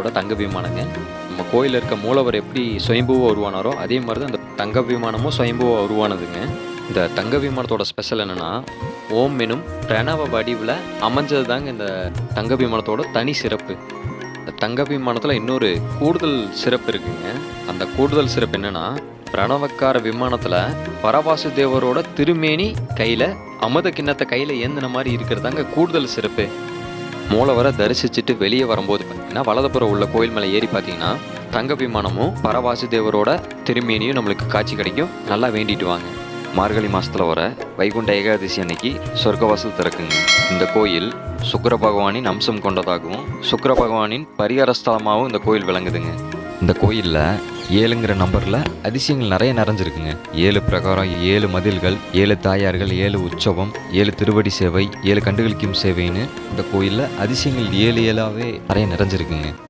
இதோட தங்க விமானங்க நம்ம கோயிலில் இருக்க மூலவர் எப்படி சுயம்புவாக உருவானாரோ அதே மாதிரி தான் இந்த தங்க விமானமும் சுயம்புவாக உருவானதுங்க. இந்த தங்க விமானத்தோட ஸ்பெஷல் என்னென்னா ஓம் எனும் பிரணவ வடிவில் அமைஞ்சது தாங்க இந்த தங்க விமானத்தோட தனி சிறப்பு. இந்த தங்க விமானத்தில் இன்னொரு கூடுதல் சிறப்பு இருக்குங்க. அந்த கூடுதல் சிறப்பு என்னென்னா பிரணவக்கார விமானத்தில் பரவாசு தேவரோட திருமேனி கையில் அமத கிண்ணத்தை கையில் ஏந்தின மாதிரி இருக்கிறதாங்க கூடுதல் சிறப்பு. மூலவரை தரிசிச்சுட்டு வெளியே வரும்போது பார்த்தீங்கன்னா வலதுபுறம் உள்ள கோயில் மேலே ஏறி பார்த்தீங்கன்னா தங்க விமானமும் பரவாசு தேவரோட திருமேனியும் நம்மளுக்கு காட்சி கிடைக்கும். நல்லா வேண்டிட்டு வாங்க. மார்கழி மாதத்தில் வர வைகுண்ட ஏகாதசி அன்னைக்கு சொர்க்கவாசல் திறக்குங்க. இந்த கோயில் சுக்கர பகவானின் அம்சம் கொண்டதாகவும் சுக்கர பகவானின் பரிகார ஸ்தலமாகவும் இந்த கோயில் விளங்குதுங்க. இந்த கோயிலில் ஏழுங்கிற நம்பரில் அதிசயங்கள் நிறைய நிறைஞ்சிருக்குங்க. ஏழு பிரகாரம் ஏழு மதில்கள் ஏழு தாயார்கள் ஏழு உற்சவம் ஏழு திருவடி சேவை ஏழு கண்டுகளிக்கும் சேவைன்னு இந்த கோயிலில் அதிசயங்கள் ஏழு ஏழாவே நிறைய நிறைஞ்சிருக்குங்க.